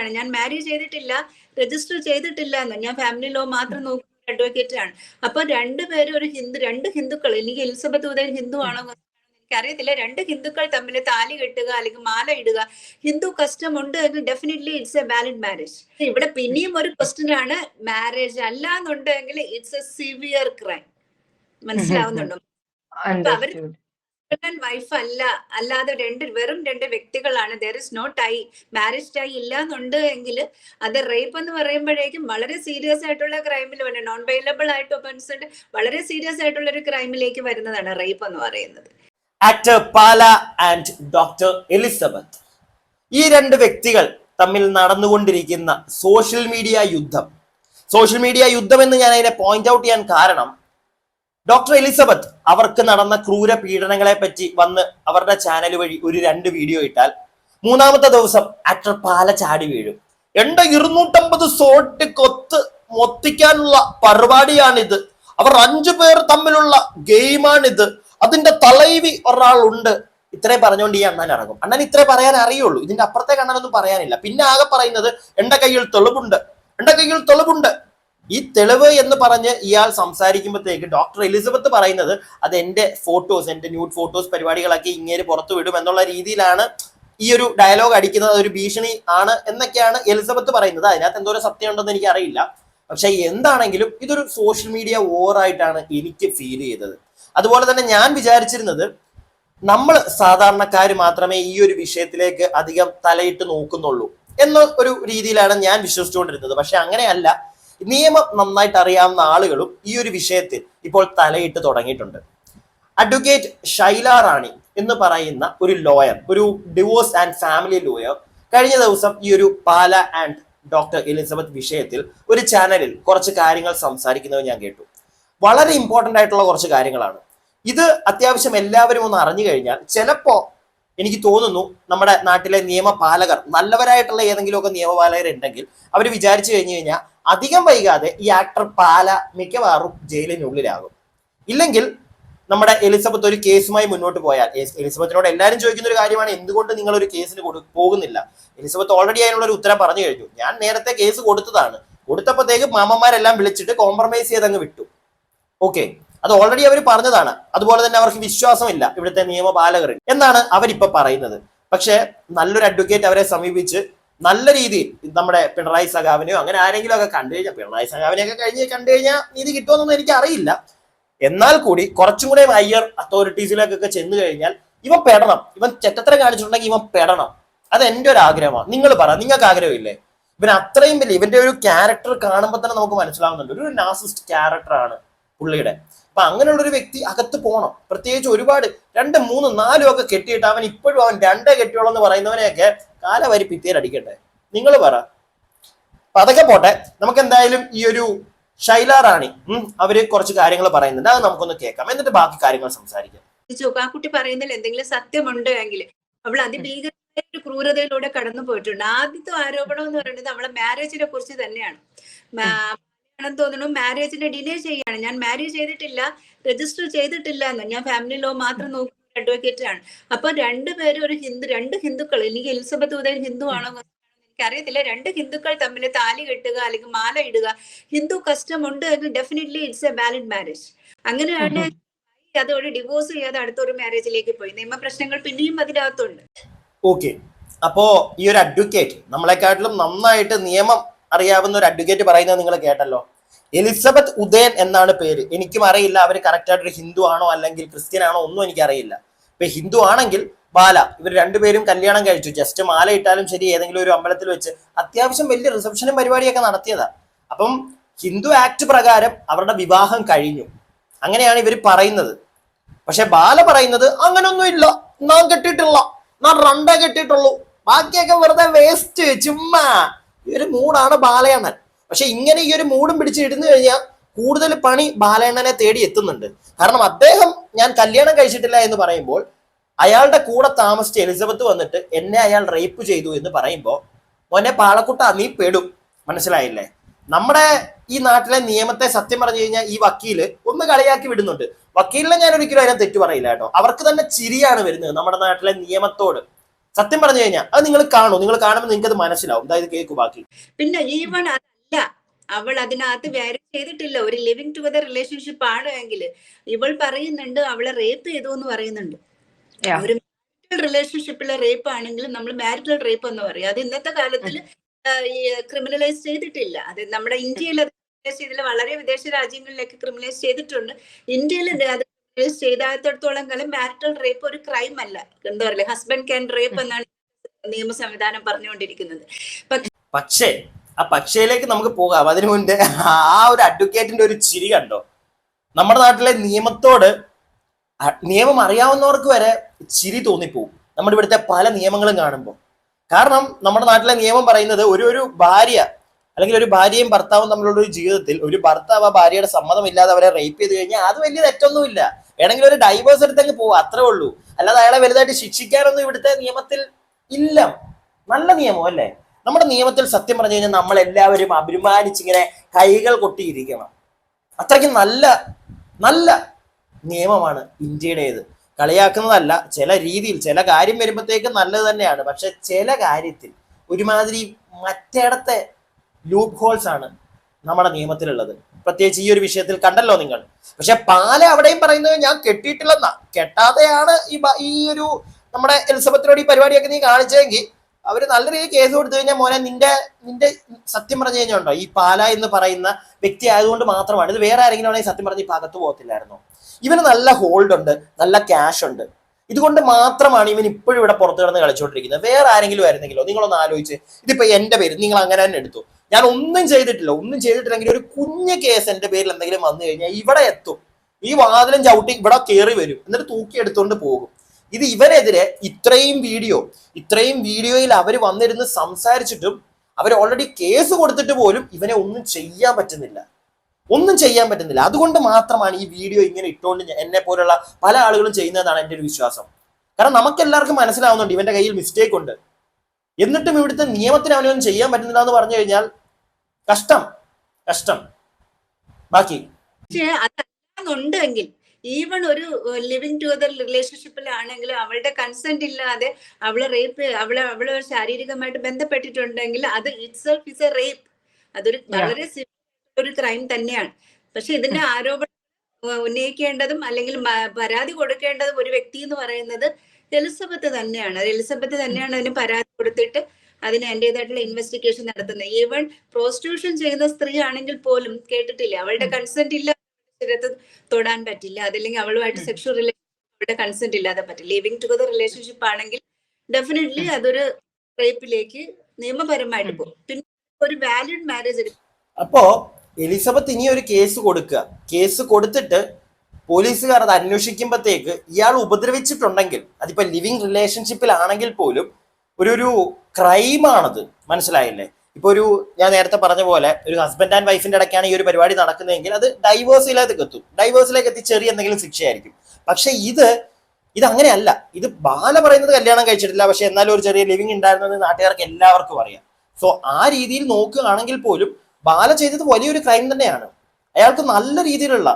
ആണ്. ഞാൻ മാരി ചെയ്തിട്ടില്ല രജിസ്റ്റർ ചെയ്തിട്ടില്ല എന്ന്. ഞാൻ ഫാമിലി ലോ മാത്രം നോക്കുന്ന അഡ്വക്കേറ്റ് ആണ്. അപ്പൊ രണ്ടുപേരും ഒരു ഹിന്ദു രണ്ട് ഹിന്ദുക്കൾ എനിക്ക് എലിസബത്ത് ഉദയൻ ഹിന്ദു ആണോ എനിക്കറിയത്തില്ല. രണ്ട് ഹിന്ദുക്കൾ തമ്മിൽ താലി കെട്ടുക അല്ലെങ്കിൽ മാല ഇടുക ഹിന്ദു കസ്റ്റം ഉണ്ട് എങ്കിൽ definitely it's a valid marriage ഇവിടെ പിന്നെയും ഒരു ക്വസ്റ്റ്യൻ ആണ് മാരേജ് അല്ല എന്നുണ്ടെങ്കിൽ ഇറ്റ്സ് എ സിവിയർ ക്രൈം മനസ്സിലാവുന്നുണ്ടോ? അവർ Understood. വൈഫ് അല്ല. അല്ലാതെ രണ്ട് വെറും രണ്ട് വ്യക്തികളാണ്. There is no tie marriage tie ഇല്ല എന്നുണ്ട് എങ്കിൽ അത് റേപ്പ് എന്ന് പറയുമ്പോഴേക്കും വളരെ സീരിയസ് ആയിട്ടുള്ള ക്രൈമിൽ വരുന്നത് നോൺ വൈലബിൾ ആയിട്ട് ഒഫൻസ് വളരെ സീരിയസ് ആയിട്ടുള്ള ഒരു ക്രൈമിലേക്ക് വരുന്നതാണ് റേപ്പ് എന്ന് പറയുന്നത്. Actor Bala and doctor Elizabeth ഈ രണ്ട് വ്യക്തികൾ തമ്മിൽ നടന്നുകൊണ്ടിരിക്കുന്ന സോഷ്യൽ മീഡിയ യുദ്ധം. സോഷ്യൽ മീഡിയ യുദ്ധം എന്ന് ഞാൻ അതിനെ പോയിന്റ് ഔട്ട് ചെയ്യാൻ കാരണം ഡോക്ടർ എലിസബത്ത് അവർക്ക് നടന്ന ക്രൂര പീഡനങ്ങളെ പറ്റി വന്ന് അവരുടെ ചാനൽ വഴി ഒരു രണ്ട് വീഡിയോ ഇട്ടാൽ മൂന്നാമത്തെ ദിവസം ആക്ടർ പാല ചാടി വീഴും. എന്റെ ഇരുന്നൂറ്റമ്പത് സോട്ട് കൊത്ത് മൊത്തിക്കാനുള്ള പരിപാടിയാണിത്. അവർ അഞ്ചു പേർ തമ്മിലുള്ള ഗെയിമാണിത് അതിന്റെ തലൈവി ഒരാളുണ്ട്. ഇത്രയും പറഞ്ഞുകൊണ്ട് ഈ അണ്ണൻ ഇറങ്ങും. അണ്ണൻ ഇത്രേ പറയാൻ അറിയുള്ളൂ. ഇതിന്റെ അപ്പുറത്തെ അണ്ണനൊന്നും പറയാനില്ല. പിന്നെ ആകെ പറയുന്നത് എന്റെ കയ്യിൽ തെളിവുണ്ട്. എന്റെ കയ്യിൽ തെളിവുണ്ട്. ഈ തെളിവ് എന്ന് പറഞ്ഞ് ഇയാൾ സംസാരിക്കുമ്പോഴത്തേക്ക് ഡോക്ടർ എലിസബത്ത് പറയുന്നത് അത് എന്റെ ഫോട്ടോസ് എന്റെ ന്യൂഡ് ഫോട്ടോസ് പരിപാടികളൊക്കെ ഇങ്ങനെ പുറത്തു വിടും എന്നുള്ള രീതിയിലാണ് ഈ ഒരു ഡയലോഗ് അടിക്കുന്നത്. ഒരു ഭീഷണി ആണ് എന്നൊക്കെയാണ് എലിസബത്ത് പറയുന്നത്. അതിനകത്ത് എന്തോരം സത്യം ഉണ്ടെന്ന് എനിക്ക് അറിയില്ല പക്ഷെ എന്താണെങ്കിലും ഇതൊരു സോഷ്യൽ മീഡിയ ഓവറായിട്ടാണ് എനിക്ക് ഫീൽ ചെയ്തത്. അതുപോലെ തന്നെ ഞാൻ വിചാരിച്ചിരുന്നത് നമ്മൾ സാധാരണക്കാർ മാത്രമേ ഈ ഒരു വിഷയത്തിലേക്ക് അധികം തലയിട്ട് നോക്കുന്നുള്ളൂ എന്ന ഒരു രീതിയിലാണ് ഞാൻ വിശ്വസിച്ചുകൊണ്ടിരുന്നത്. പക്ഷെ അങ്ങനെയല്ല. നിയമം നന്നായിട്ട് അറിയാവുന്ന ആളുകളും ഈ ഒരു വിഷയത്തിൽ ഇപ്പോൾ തലയിട്ട് തുടങ്ങിയിട്ടുണ്ട്. അഡ്വക്കേറ്റ് ശൈല റാണി എന്ന് പറയുന്ന ഒരു ലോയർ ഒരു ഡിവോഴ്സ് ആൻഡ് ഫാമിലി ലോയർ കഴിഞ്ഞ ദിവസം ഈ ഒരു പാല ആൻഡ് ഡോക്ടർ എലിസബത്ത് വിഷയത്തിൽ ഒരു ചാനലിൽ കുറച്ച് കാര്യങ്ങൾ സംസാരിക്കുന്നത് ഞാൻ കേട്ടു. വളരെ ഇമ്പോർട്ടന്റ് ആയിട്ടുള്ള കുറച്ച് കാര്യങ്ങളാണ്. ഇത് അത്യാവശ്യം എല്ലാവരും ഒന്ന് അറിഞ്ഞു കഴിഞ്ഞാൽ ചിലപ്പോൾ എനിക്ക് തോന്നുന്നു നമ്മുടെ നാട്ടിലെ നിയമപാലകർ നല്ലവരായിട്ടുള്ള ഏതെങ്കിലുമൊക്കെ നിയമപാലകർ ഉണ്ടെങ്കിൽ അവർ വിചാരിച്ചു കഴിഞ്ഞു കഴിഞ്ഞാൽ അധികം വൈകാതെ ഈ ആക്ടർ പാല മിക്കവാറും ജയിലിനുള്ളിലാകും ഇല്ലെങ്കിൽ നമ്മുടെ എലിസബത്ത് ഒരു കേസുമായി മുന്നോട്ട് പോയാൽ എലിസബത്തിനോട് എല്ലാവരും ചോദിക്കുന്ന ഒരു കാര്യമാണ് എന്തുകൊണ്ട് നിങ്ങൾ ഒരു കേസിന് കൊടു പോകുന്നില്ല? എലിസബത്ത് ഓൾറെഡി അതിനുള്ള ഒരു ഉത്തരം പറഞ്ഞു കഴിഞ്ഞു. ഞാൻ നേരത്തെ കേസ് കൊടുത്തതാണ്. കൊടുത്തപ്പോഴത്തേക്ക് മാമന്മാരെല്ലാം വിളിച്ചിട്ട് കോംപ്രമൈസ് ചെയ്ത് അങ്ങ് വിട്ടു. ഓക്കെ അത് ഓൾറെഡി അവർ പറഞ്ഞതാണ്. അതുപോലെ തന്നെ അവർക്ക് വിശ്വാസമില്ല ഇവിടുത്തെ നിയമപാലകരിൽ. എന്നാണ് അവരിപ്പോ പറയുന്നത്. പക്ഷേ നല്ലൊരു അഡ്വക്കേറ്റ് അവരെ സമീപിച്ച് നല്ല രീതിയിൽ നമ്മുടെ പിണറായി സഖാവിനെയോ അങ്ങനെ ആരെങ്കിലും ഒക്കെ കണ്ടു കഴിഞ്ഞാൽ പിണറായി സഖാവിനെയൊക്കെ കഴിഞ്ഞ് കണ്ടു കഴിഞ്ഞാൽ നീതി കിട്ടുമെന്നൊന്നും എനിക്ക് അറിയില്ല എന്നാൽ കൂടി കുറച്ചും കൂടെ ഹയർ അതോറിറ്റീസിലേക്കൊക്കെ ചെന്ന് കഴിഞ്ഞാൽ ഇവൻ പെടണം. ഇവൻ ചെറ്റത്തരം കാണിച്ചിട്ടുണ്ടെങ്കിൽ ഇവൻ പെടണം. അത് എന്റെ ഒരു ആഗ്രഹമാണ്. നിങ്ങൾ പറ നിങ്ങൾക്ക് ആഗ്രഹമില്ലേ? ഇവൻ അത്രയും വലിയ ഇവന്റെ ഒരു ക്യാരക്ടർ കാണുമ്പോൾ തന്നെ നമുക്ക് മനസ്സിലാവുന്നുണ്ട്. ഒരു നാസിസ്റ്റ് ക്യാരക്ടറാണ് പുള്ളിയുടെ. അപ്പൊ അങ്ങനെയുള്ള ഒരു വ്യക്തി അകത്ത് പോകണം പ്രത്യേകിച്ച് ഒരുപാട് രണ്ട് മൂന്ന് നാലും ഒക്കെ കെട്ടിയിട്ട് അവൻ ഇപ്പോഴും അവൻ രണ്ടേ കെട്ടിയോളെന്ന് പറയുന്നവനെയൊക്കെ കാലവരി അടിക്കട്ടെ. നിങ്ങൾ പറ. അതൊക്കെ പോട്ടെ. നമുക്ക് എന്തായാലും ഈ ഒരു ശൈല റാണി അവർ കുറച്ച് കാര്യങ്ങൾ പറയുന്നുണ്ട്. അത് നമുക്കൊന്ന് കേൾക്കാം. എന്നിട്ട് ബാക്കി കാര്യങ്ങൾ സംസാരിക്കാം. ചോക്കാക്കുട്ടി പറയുന്നതിൽ എന്തെങ്കിലും സത്യമുണ്ട് എങ്കിൽ? അവൾ അതിഭീകരമായ ഒരു ക്രൂരതയിലൂടെ കടന്നു പോയിട്ടുണ്ട്. ആദ്യത്തെ ആരോപണം എന്ന് പറയുന്നത് അവളെ മാരേജിനെ കുറിച്ച് തന്നെയാണ്. ആണെന്ന് തോന്നുന്നു മാരേജിനെ ഡിലേ ചെയ്യാണ് ഞാൻ മാരേജ് ചെയ്തിട്ടില്ല രജിസ്റ്റർ ചെയ്തിട്ടില്ല എന്ന്. ഞാൻ ഫാമിലി ലോ മാത്രം നോക്കുന്ന അഡ്വക്കേറ്റ് ആണ്. അപ്പൊ രണ്ടുപേരും ഒരു ഹിന്ദു രണ്ട് ഹിന്ദുക്കൾ എനിക്ക് എലിസബത്ത് ഉദയൻ ഹിന്ദു ആണോ എനിക്കറിയത്തില്ല. രണ്ട് ഹിന്ദുക്കൾ തമ്മിൽ താലി കെട്ടുക അല്ലെങ്കിൽ മാല ഇടുക ഹിന്ദു കസ്റ്റം ഉണ്ട് എങ്കിൽ definitely it's a valid marriage അങ്ങനെയാണ് അത് ഒരു ഡിവോഴ്സ് ചെയ്യാതെ അടുത്തൊരു മാരേജിലേക്ക് പോയി. നിയമ പ്രശ്നങ്ങൾ പിന്നെയും അതിനകത്തുണ്ട്. ഓക്കെ അപ്പോ ഈ ഒരു അഡ്വക്കേറ്റ് നമ്മളെക്കാട്ടിലും നന്നായിട്ട് നിയമം അറിയാവുന്ന ഒരു അഡ്വക്കേറ്റ് പറയുന്നത് നിങ്ങൾ കേട്ടല്ലോ. എലിസബത്ത് ഉദയൻ എന്നാണ് പേര്. എനിക്കും അറിയില്ല അവർ കറക്റ്റായിട്ടൊരു ഹിന്ദു ആണോ അല്ലെങ്കിൽ ക്രിസ്ത്യൻ ആണോ ഒന്നും എനിക്കറിയില്ല. ഇപ്പൊ ഹിന്ദു ആണെങ്കിൽ ബാല ഇവർ രണ്ടുപേരും കല്യാണം കഴിച്ചു. ജസ്റ്റ് മാല ഇട്ടാലും ശരി ഏതെങ്കിലും ഒരു അമ്പലത്തിൽ വെച്ച് അത്യാവശ്യം വലിയ റിസപ്ഷനും പരിപാടിയൊക്കെ നടത്തിയതാ. അപ്പം ഹിന്ദു ആക്ട് പ്രകാരം അവരുടെ വിവാഹം കഴിഞ്ഞു. അങ്ങനെയാണ് ഇവർ പറയുന്നത്. പക്ഷെ ബാല പറയുന്നത് അങ്ങനൊന്നും ഇല്ല നാം കെട്ടിട്ടില്ല നാം രണ്ടേ കെട്ടിട്ടുള്ളൂ ബാക്കിയൊക്കെ വെറുതെ വേസ്റ്റ് ചുമ്മാ. ഇവർ മൂടാണ് ബാലയണ്ണൻ പക്ഷെ ഇങ്ങനെ ഈ ഒരു മൂടും പിടിച്ച് ഇടുന്നു കഴിഞ്ഞാൽ കൂടുതൽ പണി ബാലയണ്ണനെ തേടി എത്തുന്നുണ്ട്. കാരണം അദ്ദേഹം ഞാൻ കല്യാണം കഴിച്ചിട്ടില്ല എന്ന് പറയുമ്പോൾ അയാളുടെ കൂടെ താമസിച്ച എലിസബത്ത് വന്നിട്ട് എന്നെ അയാൾ റേപ്പ് ചെയ്തു എന്ന് പറയുമ്പോൾ മോനെ പാളക്കുട്ട നീ പെടും. മനസ്സിലായില്ലേ? നമ്മുടെ ഈ നാട്ടിലെ നിയമത്തെ സത്യം പറഞ്ഞു കഴിഞ്ഞാൽ ഈ വക്കീൽ ഒന്ന് കളിയാക്കി വിടുന്നുണ്ട്. വക്കീലിനെ ഞാൻ ഒരിക്കലും അതിനെ തെറ്റു പറയില്ല കേട്ടോ. അവർക്ക് തന്നെ ചിരിയാണ് വരുന്നത് നമ്മുടെ നാട്ടിലെ നിയമത്തോട്. സത്യം പറഞ്ഞു കഴിഞ്ഞാൽ അത് നിങ്ങൾ കാണൂ. നിങ്ങൾ കാണുമ്പോൾ നിങ്ങൾക്ക് അത് മനസ്സിലാവും അതായത് കേക്ക് ബാക്കി. പിന്നെ ഈവൺ അതല്ല അവൾ അതിനകത്ത് വേറെ ചെയ്തിട്ടില്ല. ഒരു ലിവിങ് ടുഗദർ റിലേഷൻഷിപ്പ് ആണ് എങ്കിൽ ഇവൾ പറയുന്നുണ്ട് അവളെ റേപ്പ് ചെയ്തു എന്ന് പറയുന്നുണ്ട് ഒരു മാരിറ്റൽ റിലേഷൻഷിപ്പിലെ റേപ്പ് ആണെങ്കിൽ നമ്മൾ മാരിറ്റൽ റേപ്പ് എന്ന് പറയും. അത് ഇന്നത്തെ കാലത്തിൽ ക്രിമിനലൈസ് ചെയ്തിട്ടില്ല. അത് നമ്മുടെ ഇന്ത്യയിൽ അത് ചെയ്തില്ല. വളരെ വിദേശ രാജ്യങ്ങളിലേക്ക് ക്രിമിനലൈസ് ചെയ്തിട്ടുണ്ട്. ഇന്ത്യയിൽ അത് ക്രിമിനലൈസ് ചെയ്താത്തിടത്തോളം കാലം മാരിറ്റൽ റേപ്പ് ഒരു ക്രൈം അല്ല. എന്താ പറയുക ഹസ്ബൻഡ് ക്യാൻ റേപ്പ് എന്നാണ് നിയമ സംവിധാനം പറഞ്ഞുകൊണ്ടിരിക്കുന്നത് പക്ഷേ ആ പക്ഷയിലേക്ക് നമുക്ക് പോകാം. അതിനു മുൻപ് ആ ഒരു അഡ്വക്കേറ്റിന്റെ ഒരു ചിരി കണ്ടോ? നമ്മുടെ നാട്ടിലെ നിയമത്തോട് നിയമം അറിയാവുന്നവർക്ക് വരെ ചിരി തോന്നിപ്പോവും നമ്മുടെ ഇവിടുത്തെ പല നിയമങ്ങളും കാണുമ്പോൾ. കാരണം നമ്മുടെ നാട്ടിലെ നിയമം പറയുന്നത് ഒരു ഒരു ഭാര്യ അല്ലെങ്കിൽ ഒരു ഭാര്യയും ഭർത്താവും തമ്മിലുള്ള ഒരു ജീവിതത്തിൽ ഒരു ഭർത്താവ് ആ ഭാര്യയുടെ സമ്മതമില്ലാതെ അവരെ റേപ്പ് ചെയ്ത് കഴിഞ്ഞാൽ അത് വലിയ തെറ്റൊന്നുമില്ല. വേണമെങ്കിൽ ഒരു ഡൈവേഴ്സ് എടുത്തങ്ങ് പോവാ. അത്രേ ഉള്ളൂ. അല്ലാതെ അയാളെ വലുതായിട്ട് ശിക്ഷിക്കാനൊന്നും ഇവിടുത്തെ നിയമത്തിൽ ഇല്ല. നല്ല നിയമം അല്ലേ? നമ്മുടെ നിയമത്തിൽ സത്യം പറഞ്ഞു കഴിഞ്ഞാൽ നമ്മൾ എല്ലാവരും അഭിമാനിച്ചിങ്ങനെ കൈകൾ കൊട്ടിയിരിക്കണം. അത്രയ്ക്ക് നല്ല നല്ല നിയമമാണ് ഇന്ത്യയുടേത്. കളിയാക്കുന്നതല്ല ചില രീതിയിൽ ചില കാര്യം വരുമ്പോഴത്തേക്ക് നല്ലത് തന്നെയാണ്. പക്ഷെ ചില കാര്യത്തിൽ ഒരുമാതിരി മറ്റേടത്തെ ലൂപ്പ് ഹോൾസ് ആണ് നമ്മുടെ നിയമത്തിലുള്ളത്. പ്രത്യേകിച്ച് ഈ ഒരു വിഷയത്തിൽ കണ്ടല്ലോ നിങ്ങൾ. പക്ഷെ പാല അവിടെയും പറയുന്നത് ഞാൻ കെട്ടിയിട്ടില്ലെന്നാ. കെട്ടാതെയാണ് ഈ ഈ ഒരു നമ്മുടെ എലിസബത്തിനോട് ഈ പരിപാടിയൊക്കെ നീ കാണിച്ചെങ്കിൽ അവർ നല്ല രീതിയിൽ കേസ് കൊടുത്തു കഴിഞ്ഞാൽ മോനെ നിന്റെ നിന്റെ സത്യം പറഞ്ഞു കഴിഞ്ഞുണ്ടോ ഈ പാല എന്ന് പറയുന്ന വ്യക്തി ആയതുകൊണ്ട് മാത്രമാണ്. ഇത് വേറെ ആരെങ്കിലും ആണെങ്കിൽ സത്യം പറഞ്ഞ് ഈ ഭാഗത്ത് പോകത്തില്ലായിരുന്നു. ഇവന് നല്ല ഹോൾഡ് ഉണ്ട് നല്ല ക്യാഷ് ഉണ്ട്. ഇതുകൊണ്ട് മാത്രമാണ് ഇവൻ ഇപ്പോഴും ഇവിടെ പുറത്തു കിടന്ന് കളിച്ചുകൊണ്ടിരിക്കുന്നത്. വേറെ ആരെങ്കിലും ആയിരുന്നെങ്കിലോ? നിങ്ങളൊന്ന് ആലോചിച്ച്. ഇതിപ്പോ എന്റെ പേര് നിങ്ങൾ അങ്ങനെ തന്നെ എടുത്തു. ഞാൻ ഒന്നും ചെയ്തിട്ടില്ല. ഒന്നും ചെയ്തിട്ടില്ലെങ്കിൽ ഒരു കുഞ്ഞു കേസ് എന്റെ പേരിൽ എന്തെങ്കിലും വന്നു കഴിഞ്ഞാൽ ഇവിടെ എത്തും. ഈ വാതിലും ചവിട്ടി ഇവിടെ കയറി വരും. എന്നിട്ട് തൂക്കി എടുത്തുകൊണ്ട് പോകും. ഇത് ഇവരെതിരെ ഇത്രയും വീഡിയോ ഇത്രയും വീഡിയോയിൽ അവർ വന്നിരുന്ന് സംസാരിച്ചിട്ടും അവർ ഓൾറെഡി കേസ് കൊടുത്തിട്ട് പോലും ഇവനെ ഒന്നും ചെയ്യാൻ പറ്റുന്നില്ല. ഒന്നും ചെയ്യാൻ പറ്റുന്നില്ല. അതുകൊണ്ട് മാത്രമാണ് ഈ വീഡിയോ ഇങ്ങനെ ഇട്ടുകൊണ്ട് എന്നെ പോലുള്ള പല ആളുകളും ചെയ്യുന്നതാണ് എന്റെ ഒരു വിശ്വാസം. കാരണം നമുക്ക് എല്ലാവർക്കും മനസ്സിലാവുന്നുണ്ട് ഇവന്റെ കയ്യിൽ മിസ്റ്റേക്ക് ഉണ്ട്. എന്നിട്ടും ഇവിടുത്തെ നിയമത്തിന് അവനൊന്നും ചെയ്യാൻ പറ്റുന്നില്ല എന്ന് പറഞ്ഞു കഴിഞ്ഞാൽ കഷ്ടം. കഷ്ടം. ബാക്കി. പക്ഷേ അതല്ലാന്നുണ്ടെങ്കിൽ ഈവൺ ഒരു ലിവിങ് ടുഗദർ റിലേഷൻഷിപ്പിലാണെങ്കിലും അവളുടെ കൺസെന്റ് ഇല്ലാതെ അവളെ റേപ്പ് അവളെ അവളെ ശാരീരികമായിട്ട് ബന്ധപ്പെട്ടിട്ടുണ്ടെങ്കിൽ അത് ഇറ്റ്സെൽഫ് ഇസ് എ റേപ്പ് അതൊരു വളരെ ഒരു ക്രൈം തന്നെയാണ്. പക്ഷെ ഇതിന്റെ ആരോപണം ഉന്നയിക്കേണ്ടതും അല്ലെങ്കിൽ പരാതി കൊടുക്കേണ്ടതും ഒരു വ്യക്തി എന്ന് പറയുന്നത് എലിസബത്ത് തന്നെയാണ്. എലിസബത്ത് തന്നെയാണ് അതിന് പരാതി കൊടുത്തിട്ട് അതിന് അതിന്റെതായിട്ടുള്ള ഇൻവെസ്റ്റിഗേഷൻ നടത്തുന്നത്. ഈവൺ പ്രോസ്റ്റിറ്റ്യൂഷൻ ചെയ്യുന്ന സ്ത്രീ ആണെങ്കിൽ പോലും കേട്ടിട്ടില്ല? അവളുടെ കൺസെന്റ് ഇല്ല ശരീരത്തിൽ തൊടാൻ പറ്റില്ല. അതല്ലെങ്കിൽ അവളുമായിട്ട് സെക്ഷൽ റിലേഷൻ കൺസെന്റ് ഇല്ലാതെ പറ്റില്ല. ലിവിങ് ടുഗദർ റിലേഷൻഷിപ്പ് ആണെങ്കിൽ ഡെഫിനറ്റ്ലി അതൊരു റേപ്പിലേക്ക് നിയമപരമായിട്ട് പോകും. പിന്നെ ഒരു വാലിഡ് മാരേജ് അപ്പോ എലിസബത്ത് ഇനി ഒരു കേസ് കൊടുക്കുക കേസ് കൊടുത്തിട്ട് പോലീസുകാർ അത് അന്വേഷിക്കുമ്പോഴത്തേക്ക് ഇയാൾ ഉപദ്രവിച്ചിട്ടുണ്ടെങ്കിൽ അതിപ്പോ ലിവിങ് റിലേഷൻഷിപ്പിലാണെങ്കിൽ പോലും ഒരു ഒരു ക്രൈമാണത് മനസ്സിലായില്ലേ? ഇപ്പൊ ഒരു ഞാൻ നേരത്തെ പറഞ്ഞ പോലെ ഒരു ഹസ്ബൻഡ് ആൻഡ് വൈഫിന്റെ ഇടയ്ക്കാണ് ഈ ഒരു പരിപാടി നടക്കുന്നതെങ്കിൽ അത് ഡൈവേഴ്സിലേക്ക് എത്തും. ഡൈവേഴ്സിലേക്ക് എത്തി ചെറിയ എന്തെങ്കിലും ശിക്ഷയായിരിക്കും. പക്ഷെ ഇത് ഇത് അങ്ങനെയല്ല. ഇത് ബാല പറയുന്നത് കല്യാണം കഴിച്ചിട്ടില്ല. പക്ഷെ എന്നാലും ഒരു ചെറിയ ലിവിങ് ഉണ്ടായിരുന്നത് നാട്ടുകാർക്ക് എല്ലാവർക്കും അറിയാം. സോ ആ രീതിയിൽ നോക്കുകയാണെങ്കിൽ പോലും ബാല ചെയ്തത് വലിയൊരു ക്രൈം തന്നെയാണ്. അയാൾക്ക് നല്ല രീതിയിലുള്ള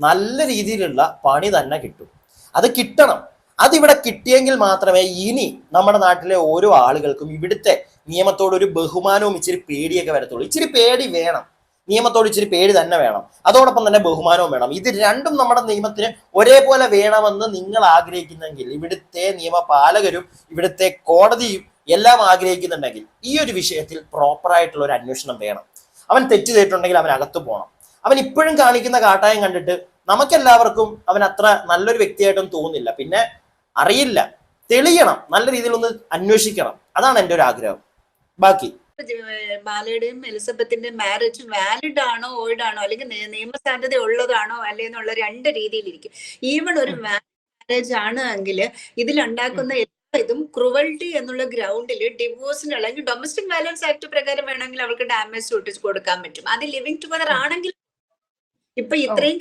നല്ല രീതിയിലുള്ള പണി തന്നെ കിട്ടും. അത് കിട്ടണം. അതിവിടെ കിട്ടിയെങ്കിൽ മാത്രമേ ഇനി നമ്മുടെ നാട്ടിലെ ഓരോ ആളുകൾക്കും ഇവിടുത്തെ നിയമത്തോട് ഒരു ബഹുമാനവും ഇച്ചിരി പേടിയൊക്കെ വരത്തുള്ളൂ. ഇച്ചിരി പേടി വേണം. നിയമത്തോട് ഇച്ചിരി പേടി തന്നെ വേണം. അതോടൊപ്പം തന്നെ ബഹുമാനവും വേണം. ഇത് രണ്ടും നമ്മുടെ നിയമത്തിന് ഒരേപോലെ വേണമെന്ന് നിങ്ങൾ ആഗ്രഹിക്കുന്നെങ്കിൽ ഇവിടുത്തെ നിയമപാലകരും ഇവിടുത്തെ കോടതിയും എല്ലാം ആഗ്രഹിക്കുന്നുണ്ടെങ്കിൽ ഈ ഒരു വിഷയത്തിൽ പ്രോപ്പറായിട്ടുള്ള ഒരു അന്വേഷണം വേണം. അവൻ തെറ്റ് ചെയ്തിട്ടുണ്ടെങ്കിൽ അവൻ അകത്ത് പോകണം. അവൻ ഇപ്പോഴും കാണിക്കുന്ന കാട്ടായം കണ്ടിട്ട് നമുക്കെല്ലാവർക്കും അവൻ അത്ര നല്ലൊരു വ്യക്തിയായിട്ടും തോന്നുന്നില്ല പിന്നെ അറിയില്ല. തെളിയണം. നല്ല രീതിയിൽ ഒന്ന് അന്വേഷിക്കണം. അതാണ് എന്റെ ഒരു ആഗ്രഹം. ബാക്കി. ബാലയുടെയും എലിസബത്തിന്റെ മാരേജ് വാലിഡ് ആണോ ഓൾഡ് ആണോ അല്ലെങ്കിൽ നിയമസാധ്യത ഉള്ളതാണോ അല്ലേ എന്നുള്ള രണ്ട് രീതിയിലിരിക്കും. ഈവൺ ഒരു മാരേജ് ആണ് എങ്കിൽ ഇതിലുണ്ടാക്കുന്ന ഇതും ക്രുവൽറ്റി എന്നുള്ള ഗ്രൗണ്ടിൽ ഡിവോഴ്സിന് അല്ലെങ്കിൽ ഡൊമസ്റ്റിക് വയലൻസ് ആക്ട് പ്രകാരം വേണമെങ്കിൽ അവൾക്ക് ഡാമേജ് ഒട്ടിച്ച് കൊടുക്കാൻ പറ്റും. അത് ലിവിങ് ടുഗദർ ആണെങ്കിൽ ഇപ്പൊ ഇത്രയും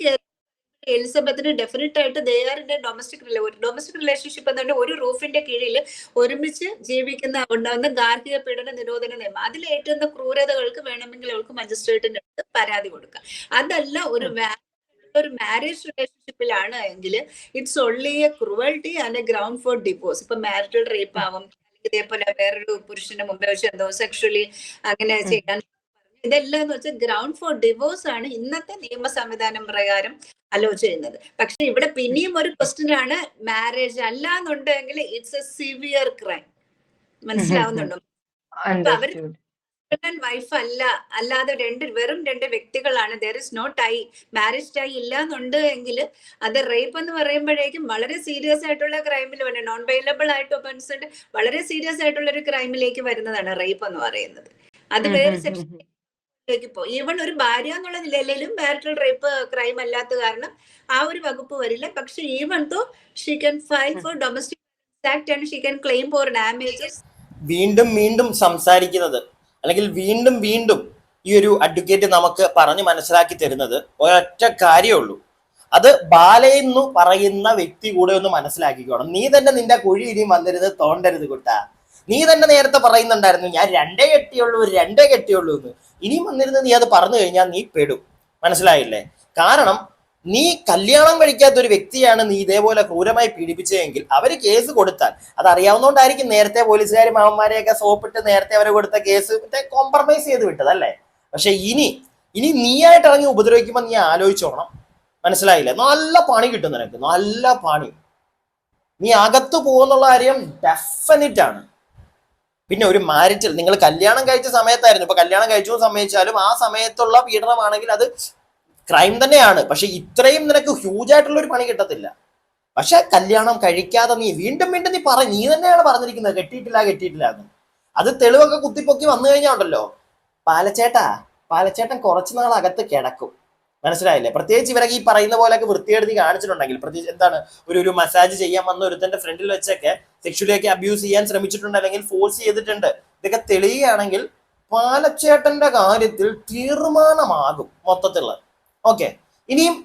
എലിസബത്തിന് ഡെഫിനറ്റ് ആയിട്ട് they are in domestic domestic relationship എന്നുണ്ട് ഒരു റൂഫിന്റെ കീഴിൽ ഒരുമിച്ച് ജീവിക്കുന്ന ഉണ്ടാകുന്ന ഗാർഹിക പീഡന നിരോധന നിയമം. അതിൽ ഏറ്റവും ക്രൂരതകൾക്ക് വേണമെങ്കിൽ അവൾക്ക് മജിസ്ട്രേറ്റിന്റെ അടുത്ത് പരാതി കൊടുക്കാം. അതല്ല ഒരു ഒരു മാരേജ് റിലേഷൻഷിപ്പിലാണ് എങ്കിൽ it's only a cruelty and a ground for divorce ഇപ്പൊ മാരിറ്റൽ റേപ്പ് ആവും. ഇതേപോലെ വേറൊരു പുരുഷന്റെ മുമ്പേ വെച്ച് എന്തോ സെക്ഷലി അങ്ങനെ ചെയ്യാൻ ഇതെല്ലാം എന്ന് വെച്ചാൽ ഗ്രൗണ്ട് ഫോർ ഡിവോഴ്സ് ആണ് ഇന്നത്തെ നിയമ സംവിധാനം പ്രകാരം അലോ ചെയ്യുന്നത് പക്ഷെ ഇവിടെ പിന്നെയും ഒരു ക്വസ്റ്റ്യൻ ആണ് മാരേജ് അല്ല എന്നുണ്ടെങ്കിൽ ഇറ്റ്സ് എ സിവിയർ ക്രൈം മനസ്സിലാവുന്നുണ്ടോ അവർ. ഹസ്ബൻഡ് വൈഫ് അല്ല അല്ലാതെ രണ്ട് വെറും രണ്ട് വ്യക്തികളാണ്. There is no tie marriage tie ഇല്ല എന്നുണ്ട് എങ്കിൽ അത് റേപ്പ് എന്ന് പറയുമ്പോഴേക്കും വളരെ സീരിയസ് ആയിട്ടുള്ള ക്രൈമിൽ വേണം നോൺ ബൈലബിൾ ആയിട്ട് ഒഫൻസ് വളരെ സീരിയസ് ആയിട്ടുള്ള ഒരു ക്രൈമിലേക്ക് വരുന്നതാണ് റേപ്പ് എന്ന് പറയുന്നത്. അത് വേറെ സെക്ഷൻ. ലേക്ക് പോകും ഈവൺ ഒരു ഭാര്യ എന്നുള്ള നിലയിലും മാരിറ്റൽ റേപ്പ് ക്രൈം അല്ലാത്ത കാരണം ആ ഒരു വകുപ്പ് വരില്ല. പക്ഷെ even though she can file for domestic and claim for damages വീണ്ടും വീണ്ടും സംസാരിക്കുന്നത് അല്ലെങ്കിൽ വീണ്ടും വീണ്ടും ഈ ഒരു അഡ്വക്കേറ്റ് നമുക്ക് പറഞ്ഞു മനസ്സിലാക്കി തരുന്നത് ഒരൊറ്റ കാര്യമുള്ളൂ അത് ബാലയെന്നു പറയുന്ന വ്യക്തി കൂടെ ഒന്ന് മനസ്സിലാക്കിക്കോണം. നീ തന്നെ നിന്റെ കുഴി ഇനിയും വന്നരുത് തോണ്ടരുത് കുട്ട. നീ തന്നെ നേരത്തെ പറയുന്നുണ്ടായിരുന്നു ഞാൻ രണ്ടേ കെട്ടിയുള്ളൂ രണ്ടേ കെട്ടിയുള്ളൂ എന്ന് ഇനിയും വന്നിരുന്ന് നീ അത് പറഞ്ഞു കഴിഞ്ഞാൽ നീ പെടും. മനസ്സിലായില്ലേ? കാരണം നീ കല്യാണം കഴിക്കാത്ത ഒരു വ്യക്തിയാണ് നീ ഇതേപോലെ ക്രൂരമായി പീഡിപ്പിച്ചതെങ്കിൽ അവർ കേസ് കൊടുത്താൽ അത് അറിയാവുന്നതുകൊണ്ടായിരിക്കും നേരത്തെ പോലീസുകാരും മാമന്മാരെയൊക്കെ സോപ്പിട്ട് നേരത്തെ അവരെ കൊടുത്ത കേസ് മറ്റേ കോംപ്രമൈസ് ചെയ്ത് വിട്ടതല്ലേ പക്ഷെ ഇനി ഇനി നീയായിട്ട് ഇറങ്ങി ഉപദ്രവിക്കുമ്പോൾ നീ ആലോചിച്ചോണം. മനസ്സിലായില്ലേ? നല്ല പണി കിട്ടും നിനക്ക് നല്ല പണി. നീ അകത്ത് പോകുന്നുള്ള കാര്യം ഡെഫിനറ്റ് ആണ്. പിന്നെ ഒരു മാരിറ്റൽ നിങ്ങൾ കല്യാണം കഴിച്ച സമയത്തായിരുന്നു. ഇപ്പൊ കല്യാണം കഴിച്ചു സമ്മതിച്ചാലും ആ സമയത്തുള്ള പീഡനമാണെങ്കിൽ അത് ക്രൈം തന്നെയാണ്. പക്ഷെ ഇത്രയും നിനക്ക് ഹ്യൂജ് ആയിട്ടുള്ള ഒരു പണി കിട്ടത്തില്ല. പക്ഷെ കല്യാണം കഴിക്കാതെ നീ വീണ്ടും വീണ്ടും നീ പറ നീ തന്നെയാണ് പറഞ്ഞിരിക്കുന്നത്. കെട്ടിയിട്ടില്ല കെട്ടിയിട്ടില്ല എന്ന്. അത് തെളിവൊക്കെ കുത്തിപ്പൊക്കി വന്നു കഴിഞ്ഞാൽ ഉണ്ടല്ലോ. പാലച്ചേട്ടാ പാലച്ചേട്ടൻ കുറച്ചു നാൾ അകത്ത് കിടക്കും. മനസ്സിലായില്ലേ? പ്രത്യേകിച്ച് ഇവരൊക്കെ ഈ പറയുന്ന പോലെയൊക്കെ വൃത്തിയെടുത്തി കാണിച്ചിട്ടുണ്ടെങ്കിൽ പ്രത്യേകിച്ച് എന്താണ് ഒരു ഒരു മസാജ് ചെയ്യാൻ വന്ന ഒരുത്തന്റെ ഫ്രണ്ടിൽ വെച്ചൊക്കെ സെക്ഷുവലിയൊക്കെ അബ്യൂസ് ചെയ്യാൻ ശ്രമിച്ചിട്ടുണ്ട് അല്ലെങ്കിൽ ഫോഴ്സ് ചെയ്തിട്ടുണ്ട്. ഇതൊക്കെ തെളിയുകയാണെങ്കിൽ പാലച്ചേട്ടന്റെ കാര്യത്തിൽ തീർമാനമാകും മൊത്തത്തിലുള്ള ഓക്കെ ഇനിയും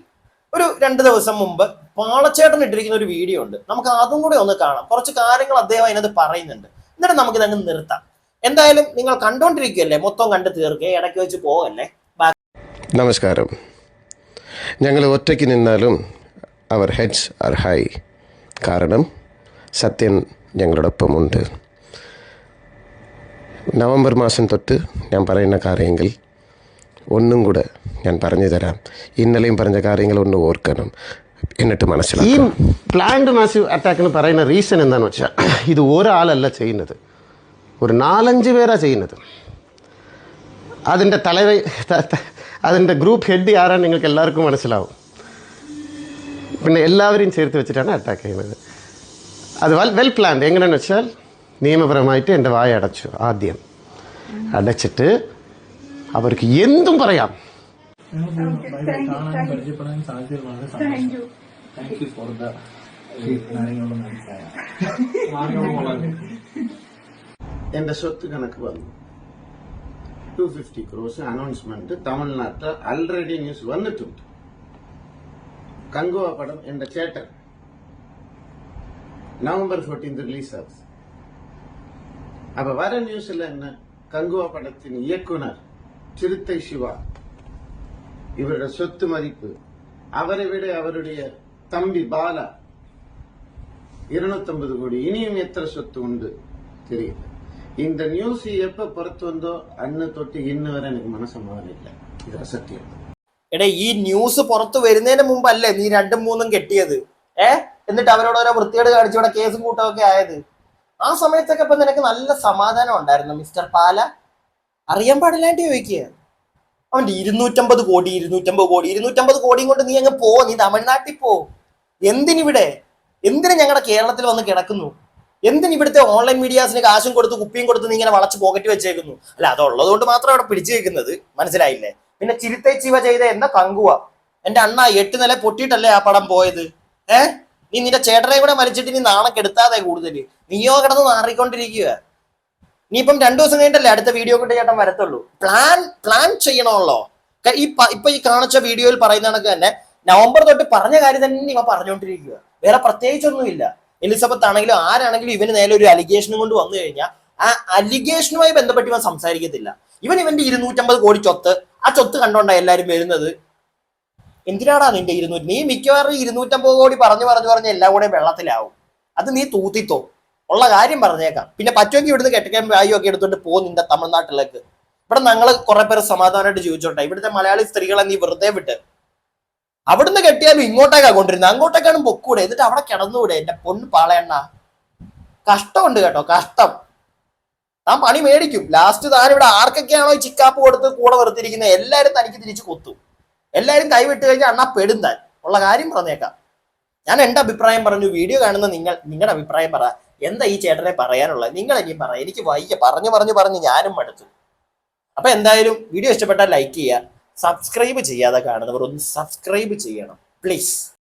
ഒരു രണ്ട് ദിവസം മുമ്പ് പാളച്ചേട്ടൻ ഇട്ടിരിക്കുന്ന ഒരു വീഡിയോ ഉണ്ട്. നമുക്ക് അതും കൂടെ ഒന്ന് കാണാം. കുറച്ച് കാര്യങ്ങൾ അദ്ദേഹം അതിനകത്ത് പറയുന്നുണ്ട്. എന്നിട്ട് നമുക്ക് ഇതങ്ങ് നിർത്താം. എന്തായാലും നിങ്ങൾ കണ്ടോണ്ടിരിക്കുകയല്ലേ മൊത്തം കണ്ടു തീർക്കുക ഇടയ്ക്ക് വെച്ച് പോകല്ലേ നമസ്കാരം. ഞങ്ങൾ ഒറ്റയ്ക്ക് നിന്നാലും അവർ ഹെഡ്സ് ആർ ഹൈ കാരണം സത്യൻ ഞങ്ങളോടൊപ്പമുണ്ട്. നവംബർ മാസം തൊട്ട് ഞാൻ പറയുന്ന കാര്യങ്ങൾ ഒന്നും കൂടെ ഞാൻ പറഞ്ഞു തരാം. ഇന്നലെയും പറഞ്ഞ കാര്യങ്ങൾ ഒന്ന് ഓർക്കണം. എന്നിട്ട് ഈ മനസ്സിലാക്കാം പ്ലാൻഡ് മാസീവ് അറ്റാക്ക് എന്ന് പറയുന്ന റീസൺ എന്താണെന്ന് വെച്ചാൽ ഇത് ഒരാളല്ല ചെയ്യുന്നത്. ഒരു നാലഞ്ച് പേരാണ് ചെയ്യുന്നത്. അതിന്റെ തലവ അതിന്റെ ഗ്രൂപ്പ് ഹെഡ് ആരാണ് നിങ്ങൾക്ക് എല്ലാവർക്കും മനസ്സിലാവും പിന്നെ എല്ലാവരെയും ചേർത്ത് വെച്ചിട്ടാണ് അറ്റാക്ക് ചെയ്യുന്നത് അത് വെൽ വെൽ പ്ലാൻഡ് എങ്ങനെയാണെന്ന് വെച്ചാൽ നിയമപരമായിട്ട് എന്റെ വായ അടച്ചു ആദ്യം അടച്ചിട്ട് അവർക്ക് എന്തും പറയാം കാണാൻ പരിചയപ്പെടാൻ സാധ്യത വളരെ സന്തോഷം താങ്ക് യു ഫോർ ദ കാര്യങ്ങളും മനസ്സിലായ എന്റെ സ്വത്ത് കണക്ക് വന്നു டூ ஃபிஃப்டி క్రోర్స్ అనౌన్స్మెంట్ தமிழ்நாட்டில் ஆல்ரெடி நியூஸ் வந்துட்டு Kanguva పడం in the theatre November fourteen release ஆகுது. அப்போ வர நியூஸில் என்ன? கங்குவா படத்தின் இயக்குனர் சிறுத்தை சிவா. இவரோட சொத்து மதிப்பு அவரை விட அவருடைய தம்பி பாலா. இருநூத்தி ஐம்பது கோடி. இனியும் எத்தனை சொத்து உண்டு? தெரியல. இந்த நியூஸ் எப்ப പുറത്തു വന്നോ தொட்டு இன்னு வரை വരെ എനിക്ക് மாறில்ல இது സത്യം എടേ ഈ ന്യൂസ് പുറത്തു വരുന്നതിന് മുമ്പല്ലേ നീ രണ്ടും മൂന്നും കെട്ടിയത്? ഏ? എന്നിട്ട് അവരോട് ഓരോ വൃത്തികേട് കാണിച്ചു ഇവിടെ കേസും കൂട്ടമൊക്കെ ആയത്? ആ സമയത്തൊക്കെ ഇപ്പൊ നിനക്ക് നല്ല സമാധാനം ഉണ്ടായിരുന്നു മിസ്റ്റർ പാല. അറിയാൻ പാടില്ലാണ്ട് ചോദിക്കുക അവന്റെ ഇരുന്നൂറ്റമ്പത് കോടി ഇരുന്നൂറ്റമ്പത് കോടി ഇരുന്നൂറ്റമ്പത് കോടിയും കൊണ്ട് നീ അങ്ങ് പോ നീ തമിഴ്നാട്ടിൽ പോ. എന്തിനിവിടെ? എന്തിനു ഞങ്ങളുടെ കേരളത്തിൽ വന്ന് കിടക്കുന്നു? എന്തിന് ഇവിടുത്തെ ഓൺലൈൻ മീഡിയാസിന് കാശും കൊടുത്ത് കുപ്പിയും കൊടുത്ത് നീ ഇങ്ങനെ വളച്ച് പോക്കറ്റ് വെച്ചേക്കുന്നു? അല്ല അതുള്ളത് കൊണ്ട് മാത്രം അവിടെ പിടിച്ചു വെക്കുന്നത് മനസ്സിലായില്ലേ? പിന്നെ ചിരിത്തെ ചിവ ചെയ്ത എന്താ കങ്കുവ. എന്റെ അണ്ണ എട്ട് നില പൊട്ടിയിട്ടല്ലേ ആ പടം പോയത്? ഏഹ് നീ നിന്റെ ചേട്ടനെ കൂടെ മരിച്ചിട്ട് നീ നാണം കെടുത്താതെ കൂടുതൽ നീയോ കിടന്ന് നാറിക്കൊണ്ടിരിക്കുക നീ ഇപ്പം രണ്ടു ദിവസം കഴിഞ്ഞിട്ടല്ലേ അടുത്ത വീഡിയോ കൊണ്ട് ചേട്ടൻ വരത്തുള്ളൂ. പ്ലാൻ പ്ലാൻ ചെയ്യണമല്ലോ. ഈ ഇപ്പൊ ഈ കാണിച്ച വീഡിയോയിൽ പറയുന്ന കണക്ക് തന്നെ നവംബർ തൊട്ട് പറഞ്ഞ കാര്യം തന്നെ ഇവ പറഞ്ഞുകൊണ്ടിരിക്കുക വേറെ പ്രത്യേകിച്ചൊന്നുമില്ല. എലിസബത്ത് ആണെങ്കിലും ആരാണെങ്കിലും ഇവന് നേരെ ഒരു അലിഗേഷനും കൊണ്ട് വന്നു കഴിഞ്ഞാൽ ആ അലിഗേഷനുമായി ബന്ധപ്പെട്ട് ഇവൻ സംസാരിക്കത്തില്ല. ഇവൻ ഇവന്റെ ഇരുന്നൂറ്റമ്പത് കോടി ചൊത്ത് ആ ചൊത്ത് കണ്ടോണ്ടാ എല്ലാരും വരുന്നത്? എന്തിനാടാ നിന്റെ ഇരുന്നൂറ്റി നീ മിക്കവാറും ഇരുന്നൂറ്റമ്പത് കോടി പറഞ്ഞു പറഞ്ഞു പറഞ്ഞ് എല്ലാം കൂടെ വെള്ളത്തിലാവും. അത് നീ തൂത്തിത്തോ. ഉള്ള കാര്യം പറഞ്ഞേക്കാം. പിന്നെ പറ്റുമെങ്കിൽ ഇവിടുന്ന് കെട്ടിക്കാൻ വായു ഒക്കെ എടുത്തോണ്ട് പോകും നിന്റെ തമിഴ്നാട്ടിലേക്ക്. ഇവിടെ ഞങ്ങൾ കുറെ പേര് സമാധാനമായിട്ട് ജീവിച്ചോട്ടെ. ഇവിടുത്തെ മലയാളി സ്ത്രീകളെ നീ വെറുതെ വിട്ട്. അവിടുന്ന് കെട്ടിയാലും ഇങ്ങോട്ടേക്കാ കൊണ്ടിരുന്നത് അങ്ങോട്ടേക്കാണ് പൊക്കൂടെ. എന്നിട്ട് അവിടെ കിടന്നുകൂടെ എന്റെ പൊണ്ണ് പാളയണ്ണ. കഷ്ടമുണ്ട് കേട്ടോ. കഷ്ടം. താൻ പണി മേടിക്കും. ലാസ്റ്റ് താൻ ഇവിടെ ആർക്കൊക്കെയാണോ ചിക്കാപ്പ് കൊടുത്ത് കൂടെ നിർത്തിയിരിക്കുന്നത് എല്ലാരും തനിക്ക് തിരിച്ചു കൊത്തും. എല്ലാരും കൈവിട്ട് കഴിഞ്ഞാൽ അണ്ണാ പെടുന്താൻ ഉള്ള കാര്യം പറഞ്ഞേക്കാം. ഞാൻ എന്റെ അഭിപ്രായം പറഞ്ഞു. വീഡിയോ കാണുന്ന നിങ്ങൾ നിങ്ങളുടെ അഭിപ്രായം പറ. എന്താ ഈ ചേട്ടനെ പറയാനുള്ളത്? നിങ്ങൾ ഇനിയും പറ. എനിക്ക് വയ്യ. പറഞ്ഞു പറഞ്ഞു പറഞ്ഞ് ഞാനും മടുത്തു. അപ്പൊ എന്തായാലും വീഡിയോ ഇഷ്ടപ്പെട്ടാൽ ലൈക്ക് ചെയ്യുക. സബ്സ്ക്രൈബ് ചെയ്യാതെ കാണുന്നവർ ഒന്ന് സബ്സ്ക്രൈബ് ചെയ്യണം. പ്ലീസ്.